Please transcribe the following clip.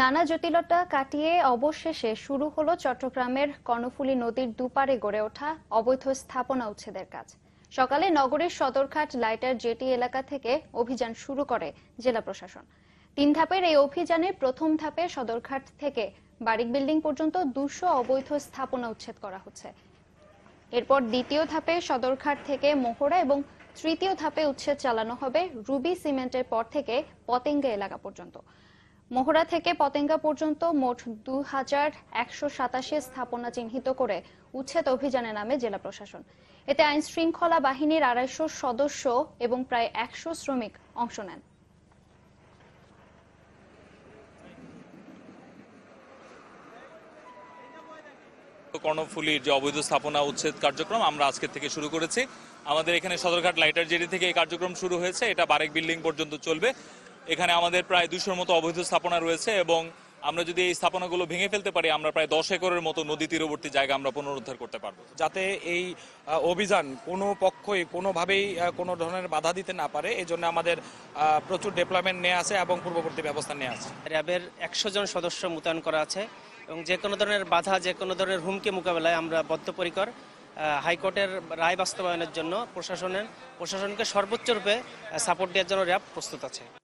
নানা জটিলতা কাটিয়ে অবশেষে শুরু হলো চট্টগ্রামের কর্ণফুলী নদীর দুপারে গড়ে ওঠা অবৈধ স্থাপনা উচ্ছেদের কাজ। সকালে নগরীর সদরঘাট লাইটার জেটি এলাকা থেকে অভিযান শুরু করে জেলা প্রশাসন। তিন ধাপের এই অভিযানে প্রথম ধাপে সদরঘাট থেকে বারিক বিল্ডিং পর্যন্ত দুশো অবৈধ স্থাপনা উচ্ছেদ করা হচ্ছে। এরপর দ্বিতীয় ধাপে সদরঘাট থেকে মোহরা এবং তৃতীয় ধাপে উচ্ছেদ চালানো হবে রুবি সিমেন্টের পর থেকে পতেঙ্গা এলাকা পর্যন্ত। মোহরা থেকে পতেঙ্গা পর্যন্ত মোট দু হাজার একশো সাতাশি স্থাপনা চিহ্নিত করে উচ্ছেদ অভিযানে নামে জেলা প্রশাসন। এতে আইন শৃঙ্খলা বাহিনীর আড়াইশো সদস্য এবং প্রায় একশো শ্রমিক অংশ নেন। কর্ণফুলীর যে অবৈধ স্থাপনা উচ্ছেদ কার্যক্রম আমরা আজকের থেকে শুরু করেছি। আমাদের এখানে সদরঘাট লাইটার জেটি থেকে এই কার্যক্রম শুরু হয়েছে। এটা বারেক বিল্ডিং পর্যন্ত চলবে। এখানে আমাদের প্রায় দুশোর মতো অবৈধ স্থাপনা রয়েছে এবং আমরা যদি এই স্থাপনাগুলো ভেঙে ফেলতে পারি আমরা প্রায় দশ একরের মতো নদী তীরবর্তী জায়গা আমরা পুনরুদ্ধার করতে পারব। যাতে এই অভিযান কোনো পক্ষই কোনোভাবেই কোনো ধরনের বাধা দিতে না পারে এই জন্য আমাদের প্রচুর ডেভেলপমেন্ট নিয়ে আছে এবং পূর্ববর্তী ব্যবস্থা নিয়ে আছে। র্যাবের একশো জন সদস্য মোতায়েন করা আছে এবং যে কোনো ধরনের বাধা যে কোনো ধরনের হুমকি মোকাবেলায় আমরা বদ্ধপরিকর হাইকোর্টের রায় বাস্তবায়নের জন্য প্রশাসনের প্রশাসনকে সর্বোচ্চ রূপে সাপোর্ট দেওয়ার জন্য র্যাব প্রস্তুত আছে।